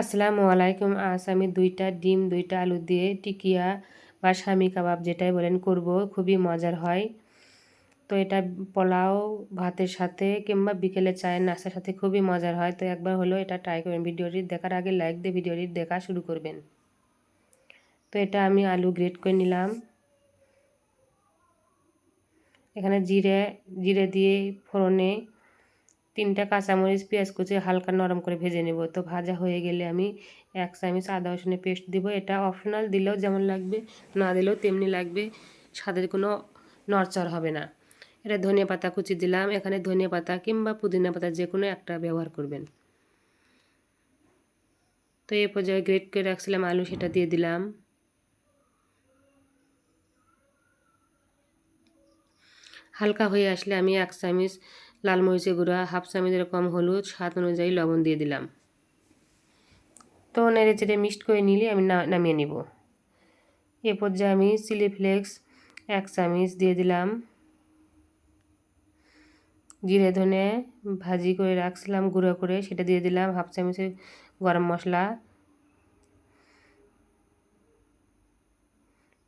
আসসালামু আলাইকুম। আজ আমি দুইটা ডিম, দুইটা আলু দিয়ে টিকিয়া বা স্বামী কাবাব যেটাই বলেন করব, খুবই মজার হয়। তো এটা পোলাও, ভাতের সাথে কিংবা বিকেলে চায়ের নাস্তার সাথে খুবই মজার হয়। তো একবার হলো এটা ট্রাই করবেন ভিডিওটি দেখার আগে লাইক দিয়ে ভিডিওটি দেখা শুরু করবেন। তো এটা আমি আলু গ্রেট করে নিলাম। এখানে জিরে জিরে দিয়ে ফোড়নে তিনটা কাঁচামরিচ, পেঁয়াজ কুচি হালকা নরম করে ভেজে নেব। তো ভাজা হয়ে গেলে আমি এক চামচ আদা রসুনের পেস্ট দিব। এটা অপশনাল দিলেও যেমন লাগবে, না দিলেও তেমনি লাগবে। স্বাদের কোনো নড়চড় হবে না। এটা ধনিয়া পাতা কুচি দিলাম। এখানে ধনিয়া পাতা কিংবা পুদিনা পাতা যে কোনো একটা ব্যবহার করবেন। তো এই পর্যায়ে গ্রেট করে রাখছিলাম আলু, সেটা দিয়ে দিলাম। হালকা হয়ে আসলে আমি এক চামচ লাল মরিচের গুঁড়া, হাফ চামচ এরকম হলুদ, স্বাদ অনুযায়ী লবণ দিয়ে দিলাম। তো নেড়ে চেড়ে মিক্সড করে নিলে আমি নামিয়ে নিব। এ পর্যায়ে আমি চিলি ফ্লেক্স এক চামচ দিয়ে দিলাম। জিরে, ধনে ভাজি করে রাখছিলাম, গুঁড়ো করে সেটা দিয়ে দিলাম, হাফ চামচের গরম মশলা।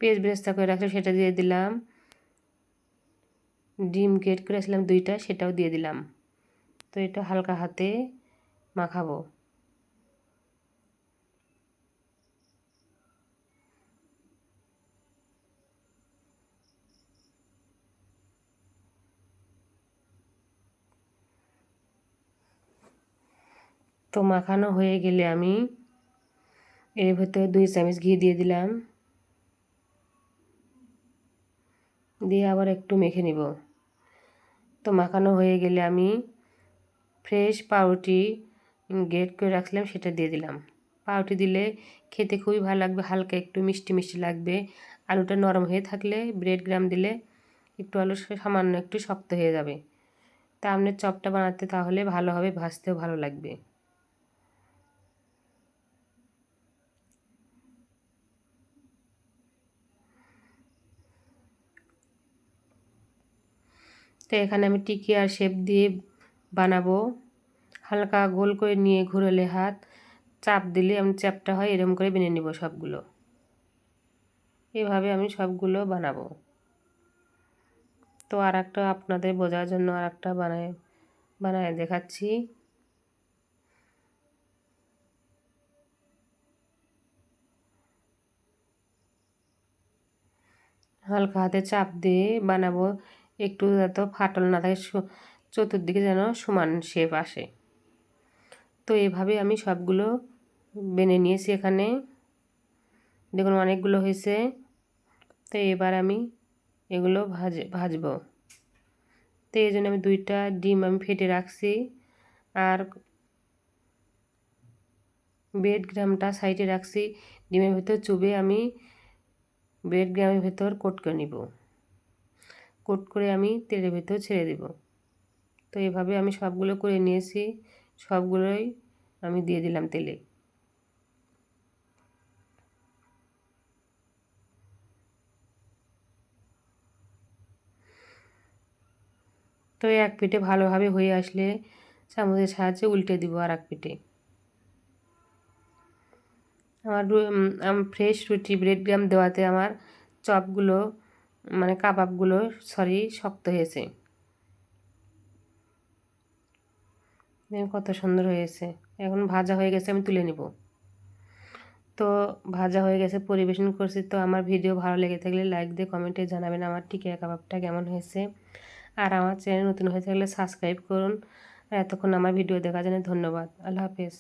পেস্ট বেরেস্তা করে রাখলে সেটা দিয়ে দিলাম। ডিম গ্রেট করেছিলাম দুইটা, সেটাও দিয়ে দিলাম। তো এটা হালকা হাতে মাখাবো। তো মাখানো হয়ে গেলে আমি এর ভেতরে দুই চামচ ঘি দিয়ে দিলাম। দিয়ে আবার একটু মেখে নিব। তো মাখানো হয়ে গেলে আমি ফ্রেশ পাউরুটি গ্রেট করে রাখলাম সেটা দিয়ে দিলাম। পাউরুটি দিলে খেতে খুবই ভালো লাগবে, হালকা একটু মিষ্টি মিষ্টি লাগবে। আলুটা নরম হয়ে থাকলে ব্রেড গ্রাম দিলে একটু আলু সামান্য একটু শক্ত হয়ে যাবে। তা আপনার চপটা বানাতে তাহলে ভালো হবে, ভাজতেও ভালো লাগবে। তো এখানে আমি টিকি আর শেপ দিয়ে বানাবো। হালকা গোল করে নিয়ে ঘুরলে হাত, চাপ দিলে আমি চাপটা হয় এরকম করে বেনে নিব সবগুলো। এভাবে আমি সবগুলো বানাবো। তো আর একটা আপনাদের বোঝার জন্য আর একটা বানায় বানায় দেখাচ্ছি। হালকা হাতে চাপ দিয়ে বানাবো। একটু যত ফাটল না থাকে চতুর্দিকে যেন সমান শেপ আসে। তো এভাবে আমি সবগুলো বেনে নিয়েছি এখানে। দেখুন অনেকগুলো হয়েছে। তো এবার আমি এগুলো ভাজ ভাজব। তো এই জন্য আমি দুইটা ডিম আমি ফেটে রাখছি। আর বেড গ্রামটা সাইডে রাখছি। ডিমের ভেতর চুবে আমি বেড গ্রামের ভেতর কোট করে নিব। কোট করে আমি তেলের ভেতর ছেড়ে দেব। তো এভাবে আমি সবগুলো করে নিয়েছি, সবগুলোই আমি দিয়ে দিলাম তেলে। তো এক পিঠে ভালোভাবে হয়ে আসলে চামচের সাহায্যে উল্টে দিব আর এক পিঠে আমার ফ্রেশ রুটি, ব্রেড গ্রাম দেওয়াতে আমার চপগুলো মানে কাবাবগুলো সরি শক্ত হয়েছে। কত সুন্দর হয়েছে। এখন ভাজা হয়ে গেছে, আমি তুলে নিব। তো ভাজা হয়ে গেছে, পরিবেশন করছি। তো আমার ভিডিও ভালো লেগে থাকলে লাইক দিয়ে কমেন্টে জানাবেন আমার টিকিয়া কাবাবটা কেমন হয়েছে। আর আমার চ্যানেল নতুন হয়ে থাকলে সাবস্ক্রাইব করুন। এতক্ষণ আমার ভিডিও দেখার জন্য ধন্যবাদ। আল্লাহ হাফেজ।